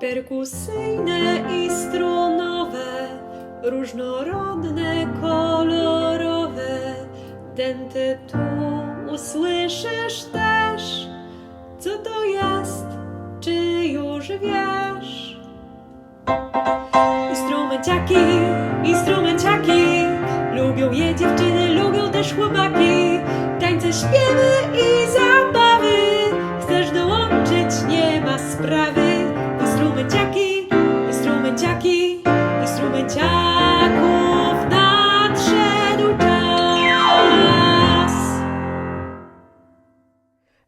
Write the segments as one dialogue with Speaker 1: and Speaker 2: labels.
Speaker 1: Perkusyjne i strunowe, różnorodne, kolorowe. Denty tu usłyszysz też. Co to jest? Czy już wiesz? Instrumenciaki, instrumenciaki Lubią je dziewczyny, lubią też chłopaki Tańce, śpiewy i zabawy Chcesz dołączyć, nie ma sprawy Instrumenciaków nadszedł czas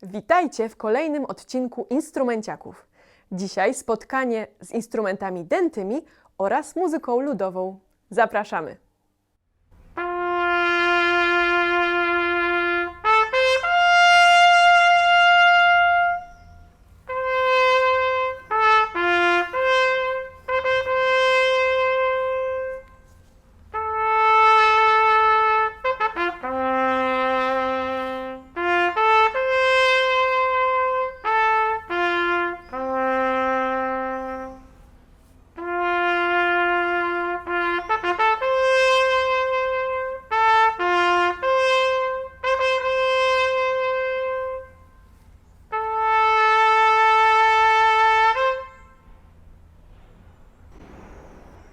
Speaker 2: Witajcie w kolejnym odcinku Instrumenciaków. Dzisiaj spotkanie z instrumentami dętymi oraz muzyką ludową. Zapraszamy!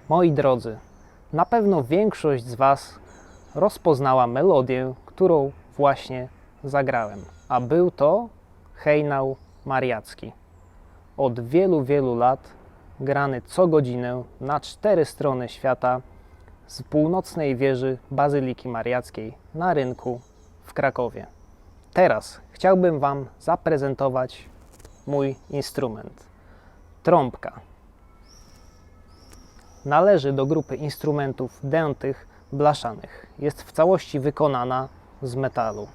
Speaker 3: Moi drodzy, na pewno większość z Was rozpoznała melodię, którą właśnie zagrałem, a był to hejnał mariacki. Od wielu, wielu lat grany co godzinę na cztery strony świata z północnej wieży Bazyliki Mariackiej na rynku w Krakowie. Teraz chciałbym Wam zaprezentować mój instrument. Trąbka należy do grupy instrumentów dętych blaszanych. Jest w całości wykonana z metalu.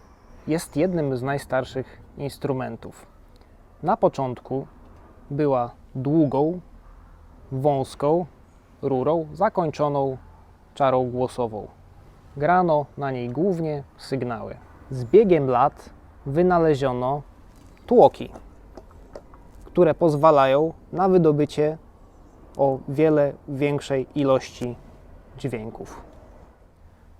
Speaker 3: Jest jednym z najstarszych instrumentów. Na początku była długą, wąską rurą zakończoną czarą głosową. Grano na niej głównie sygnały. Z biegiem lat wynaleziono tłoki, które pozwalają na wydobycie o wiele większej ilości dźwięków.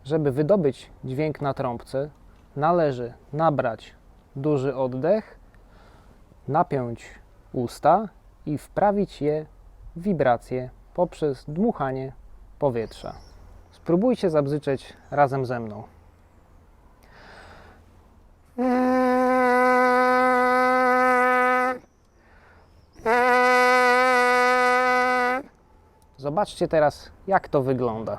Speaker 3: Żeby wydobyć dźwięk na trąbce, należy nabrać duży oddech, napiąć usta i wprawić je w wibrację poprzez dmuchanie powietrza. Spróbujcie zabzyczeć razem ze mną. Zobaczcie teraz, jak to wygląda.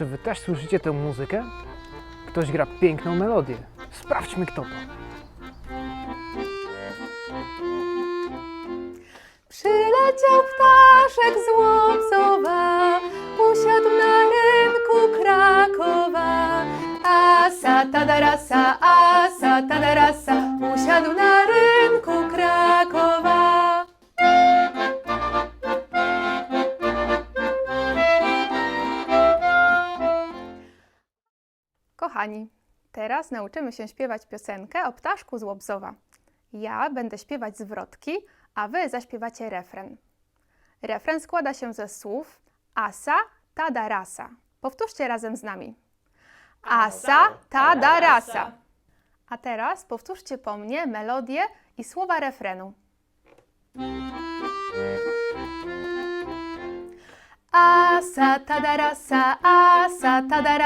Speaker 3: Czy wy też słyszycie tę muzykę? Ktoś gra piękną melodię. Sprawdźmy kto to.
Speaker 4: Przyleciał ptaszek z Łobzowa, usiadł na rynku Krakowa. Asa, tadarasa, asa, tadarasa, Kochani, teraz nauczymy się śpiewać piosenkę o ptaszku z Łobzowa. Ja będę śpiewać zwrotki, a wy zaśpiewacie refren. Refren składa się ze słów asa, tada, rasa. Powtórzcie razem z nami. Asa, tada, rasa. A teraz powtórzcie po mnie melodię i słowa refrenu. Asa, tada, rasa, asa, tada,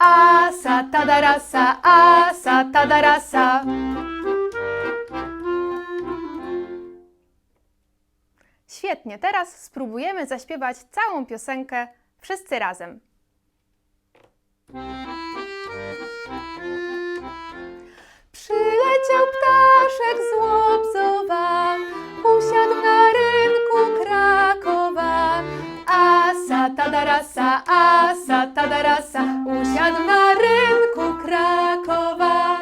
Speaker 4: Asa, tadarasa, asa, tadarasa. Świetnie, teraz spróbujemy zaśpiewać całą piosenkę Wszyscy razem. Przyleciał ptaszek z Łobzowa, usiadł na tadarasa, asa, tadarasa, usiadł na rynku Krakowa.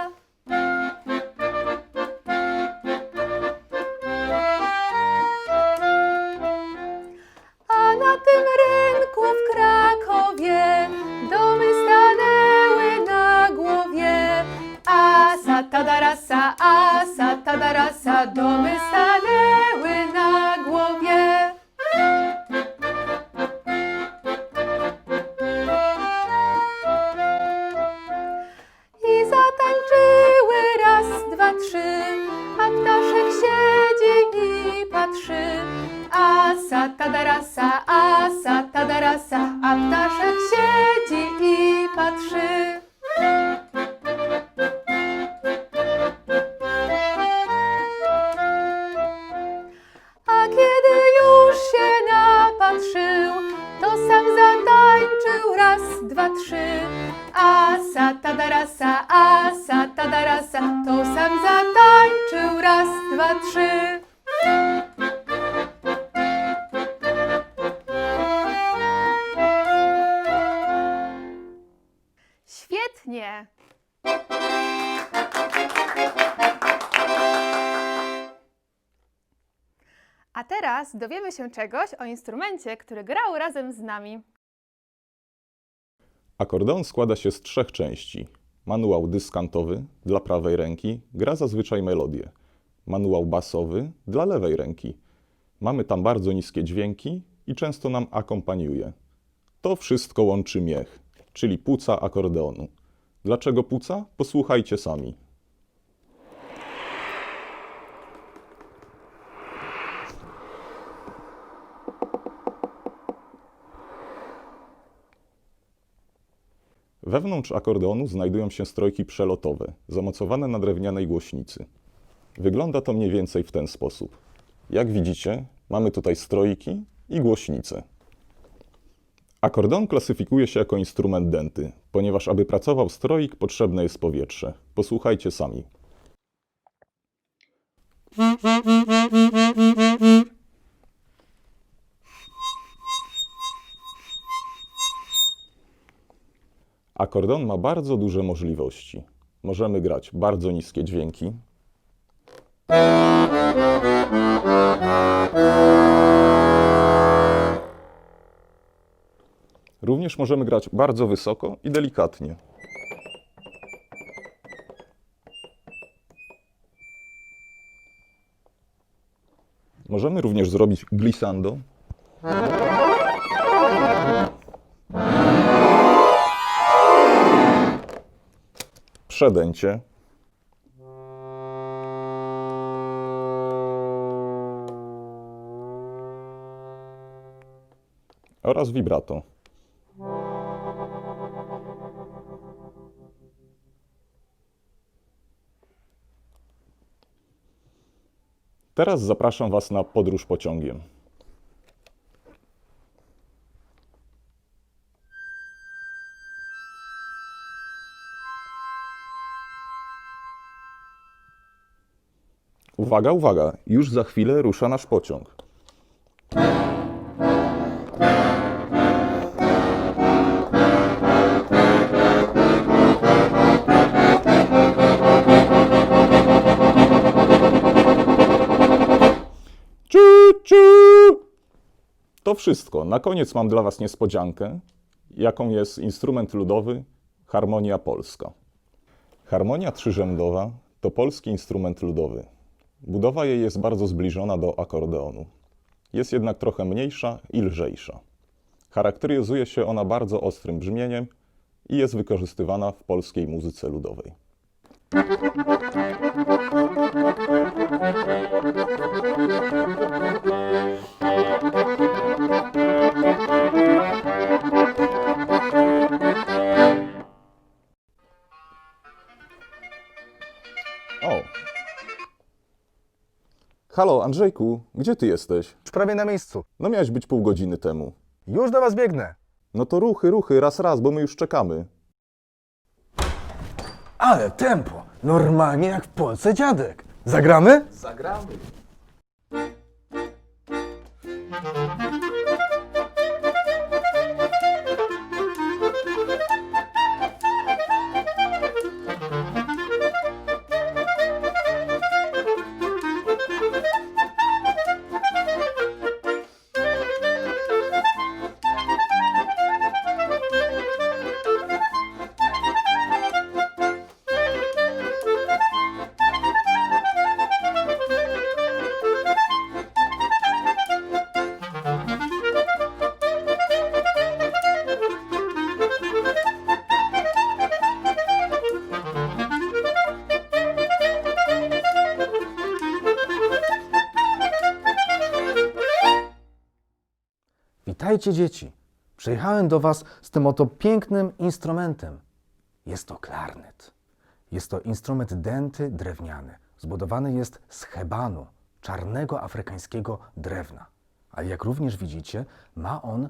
Speaker 4: Dowiemy się czegoś o instrumencie, który grał razem z nami.
Speaker 5: Akordeon składa się z trzech części. Manuał dyskantowy dla prawej ręki gra zazwyczaj melodię. Manuał basowy dla lewej ręki. Mamy tam bardzo niskie dźwięki i często nam akompaniuje. To wszystko łączy miech, czyli płuca akordeonu. Dlaczego płuca? Posłuchajcie sami. Wewnątrz akordeonu znajdują się strojki przelotowe, zamocowane na drewnianej głośnicy. Wygląda to mniej więcej w ten sposób. Jak widzicie, mamy tutaj strojki i głośnice. Akordeon klasyfikuje się jako instrument denty, ponieważ aby pracował stroik, potrzebne jest powietrze. Posłuchajcie sami. Akordeon ma bardzo duże możliwości. Możemy grać bardzo niskie dźwięki. Również możemy grać bardzo wysoko i delikatnie. Możemy również zrobić glissando. Przedęcie. Oraz vibrato. Teraz zapraszam Was na podróż pociągiem. Uwaga, uwaga, już za chwilę rusza nasz pociąg. To wszystko. Na koniec mam dla Was niespodziankę, jaką jest instrument ludowy harmonia polska. Harmonia trzyrzędowa to polski instrument ludowy. Budowa jej jest bardzo zbliżona do akordeonu. Jest jednak trochę mniejsza i lżejsza. Charakteryzuje się ona bardzo ostrym brzmieniem i jest wykorzystywana w polskiej muzyce ludowej. O! Halo, Andrzejku, gdzie ty jesteś?
Speaker 6: Już prawie na miejscu.
Speaker 5: No miałeś być pół godziny temu.
Speaker 6: Już do was biegnę.
Speaker 5: No to ruchy, ruchy, raz, raz, bo my już czekamy.
Speaker 6: Ale tempo! Normalnie jak w Polsce dziadek. Zagramy? Witajcie dzieci. Przyjechałem do Was z tym oto pięknym instrumentem. Jest to klarnet. Jest to instrument dęty drewniany. Zbudowany jest z hebanu, czarnego afrykańskiego drewna. Ale jak również widzicie, ma on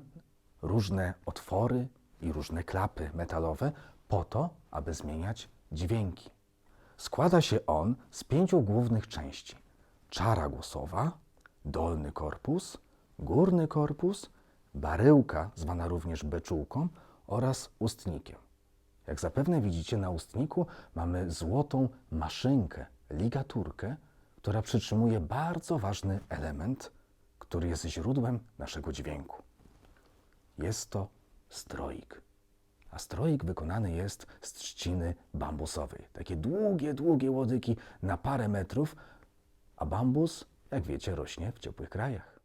Speaker 6: różne otwory i różne klapy metalowe po to, aby zmieniać dźwięki. Składa się on z pięciu głównych części: czara głosowa, dolny korpus, górny korpus, baryłka, zwana również beczułką, oraz ustnikiem. Jak zapewne widzicie, na ustniku mamy złotą maszynkę, ligaturkę, która przytrzymuje bardzo ważny element, który jest źródłem naszego dźwięku. Jest to stroik. A stroik wykonany jest z trzciny bambusowej. Takie długie, długie łodygi na parę metrów, a bambus, jak wiecie, rośnie w ciepłych krajach.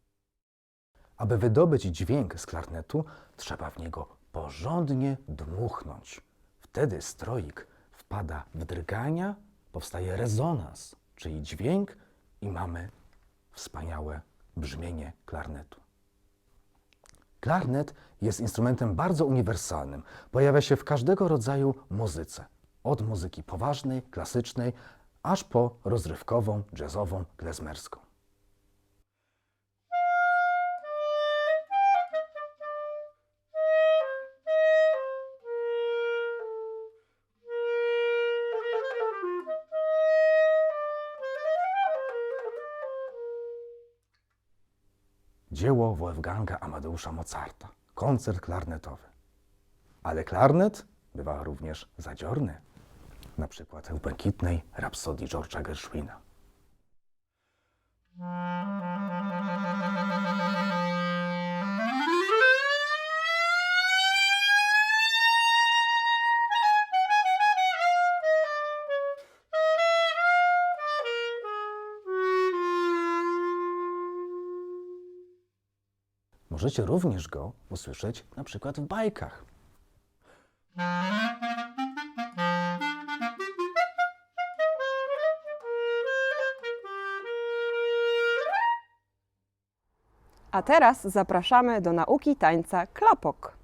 Speaker 6: Aby wydobyć dźwięk z klarnetu, trzeba w niego porządnie dmuchnąć. Wtedy stroik wpada w drgania, powstaje rezonans, czyli dźwięk i mamy wspaniałe brzmienie klarnetu. Klarnet jest instrumentem bardzo uniwersalnym. Pojawia się w każdego rodzaju muzyce. Od muzyki poważnej, klasycznej, aż po rozrywkową, jazzową, klezmerską. Dzieło Wolfganga Amadeusza Mozarta. Koncert klarnetowy. Ale klarnet bywa również zadziorny. Na przykład w błękitnej rapsodii George'a Gershwina. Możecie również go usłyszeć na przykład w bajkach.
Speaker 2: A teraz zapraszamy do nauki tańca klapok.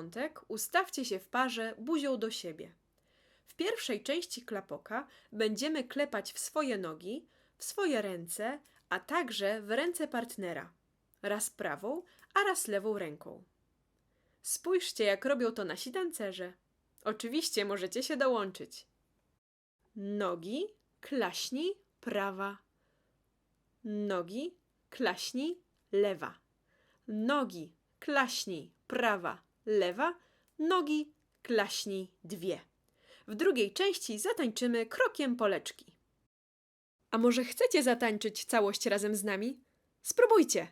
Speaker 1: Początek ustawcie się w parze buzią do siebie. W pierwszej części klapoka będziemy klepać w swoje nogi, w swoje ręce, a także w ręce partnera. Raz prawą, a raz lewą ręką. Spójrzcie, jak robią to nasi tancerze. Oczywiście możecie się dołączyć. Nogi, klaśni, prawa. Nogi, klaśni, lewa. Nogi, klaśni, prawa, lewa. Nogi, klaśni, dwie. W drugiej części zatańczymy krokiem poleczki. A może chcecie zatańczyć całość razem z nami? Spróbujcie!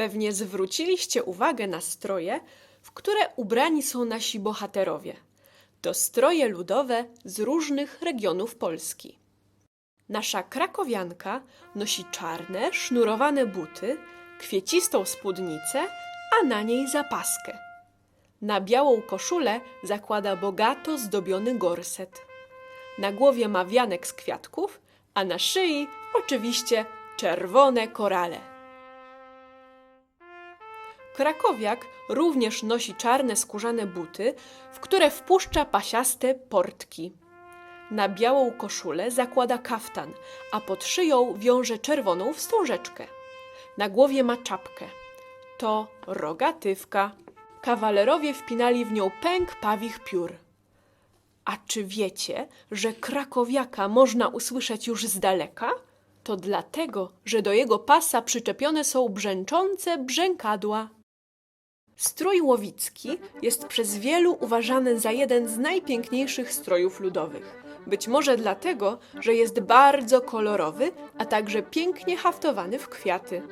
Speaker 1: Pewnie zwróciliście uwagę na stroje, w które ubrani są nasi bohaterowie. To stroje ludowe z różnych regionów Polski. Nasza krakowianka nosi czarne, sznurowane buty, kwiecistą spódnicę, a na niej zapaskę. Na białą koszulę zakłada bogato zdobiony gorset. Na głowie ma wianek z kwiatków, a na szyi oczywiście czerwone korale. Krakowiak również nosi czarne skórzane buty, w które wpuszcza pasiaste portki. Na białą koszulę zakłada kaftan, a pod szyją wiąże czerwoną wstążeczkę. Na głowie ma czapkę. To rogatywka. Kawalerowie wpinali w nią pęk pawich piór. A czy wiecie, że krakowiaka można usłyszeć już z daleka? To dlatego, że do jego pasa przyczepione są brzęczące brzękadła. Strój łowicki jest przez wielu uważany za jeden z najpiękniejszych strojów ludowych. Być może dlatego, że jest bardzo kolorowy, a także pięknie haftowany w kwiaty.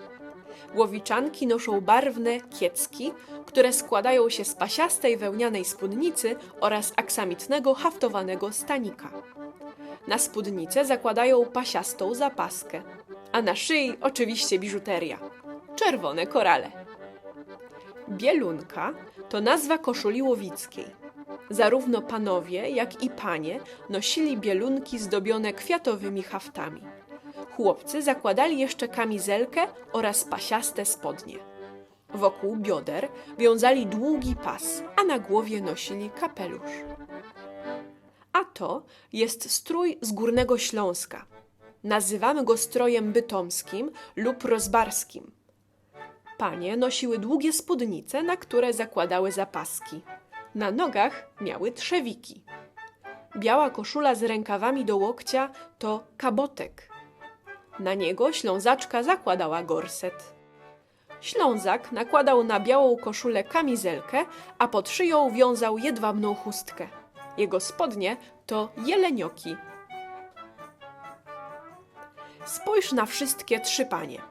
Speaker 1: Łowiczanki noszą barwne kiecki, które składają się z pasiastej wełnianej spódnicy oraz aksamitnego haftowanego stanika. Na spódnicę zakładają pasiastą zapaskę, a na szyi oczywiście biżuteria czerwone korale. Bielunka to nazwa koszuli łowickiej. Zarówno panowie, jak i panie nosili bielunki zdobione kwiatowymi haftami. Chłopcy zakładali jeszcze kamizelkę oraz pasiaste spodnie. Wokół bioder wiązali długi pas, a na głowie nosili kapelusz. A to jest strój z Górnego Śląska. Nazywamy go strojem bytomskim lub rozbarskim. Panie nosiły długie spódnice, na które zakładały zapaski. Na nogach miały trzewiki. Biała koszula z rękawami do łokcia to kabotek. Na niego ślązaczka zakładała gorset. Ślązak nakładał na białą koszulę kamizelkę, a pod szyją wiązał jedwabną chustkę. Jego spodnie to jelenioki. Spójrz na wszystkie trzy panie.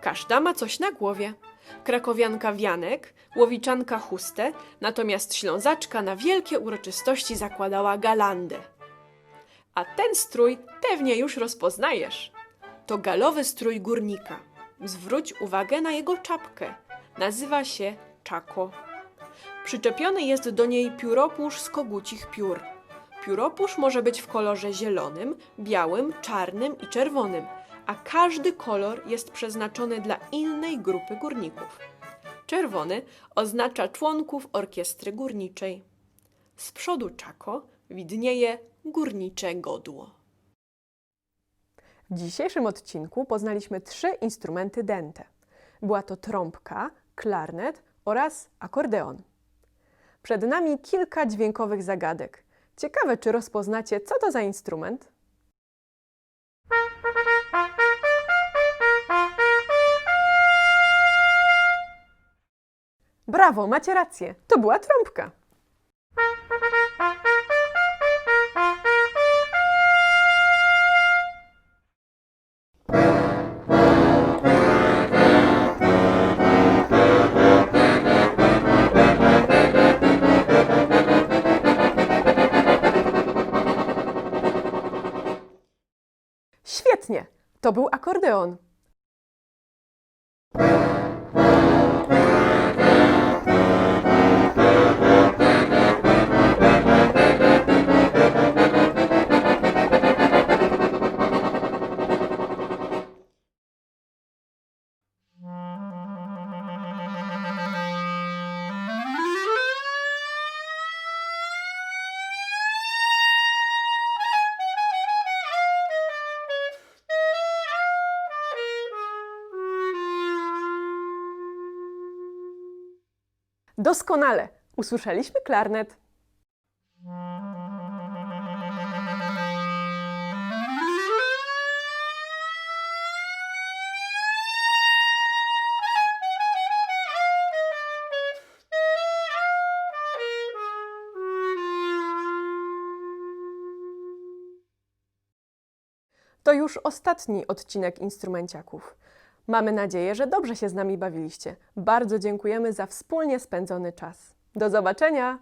Speaker 1: Każda ma coś na głowie. Krakowianka wianek, łowiczanka chustę, natomiast ślązaczka na wielkie uroczystości zakładała galandę. A ten strój pewnie już rozpoznajesz. To galowy strój górnika. Zwróć uwagę na jego czapkę. Nazywa się czako. Przyczepiony jest do niej pióropusz z kogucich piór. Pióropusz może być w kolorze zielonym, białym, czarnym i czerwonym, a każdy kolor jest przeznaczony dla innej grupy górników. Czerwony oznacza członków orkiestry górniczej. Z przodu czako widnieje górnicze godło.
Speaker 2: W dzisiejszym odcinku poznaliśmy trzy instrumenty dęte. Była to trąbka, klarnet oraz akordeon. Przed nami kilka dźwiękowych zagadek. Ciekawe, czy rozpoznacie, co to za instrument? Brawo, macie rację. To była trąbka. Świetnie. To był akordeon. Doskonale. Usłyszeliśmy klarnet. To już ostatni odcinek instrumenciaków.
Speaker 1: Mamy nadzieję, że dobrze się z nami bawiliście. Bardzo dziękujemy za wspólnie spędzony czas. Do zobaczenia!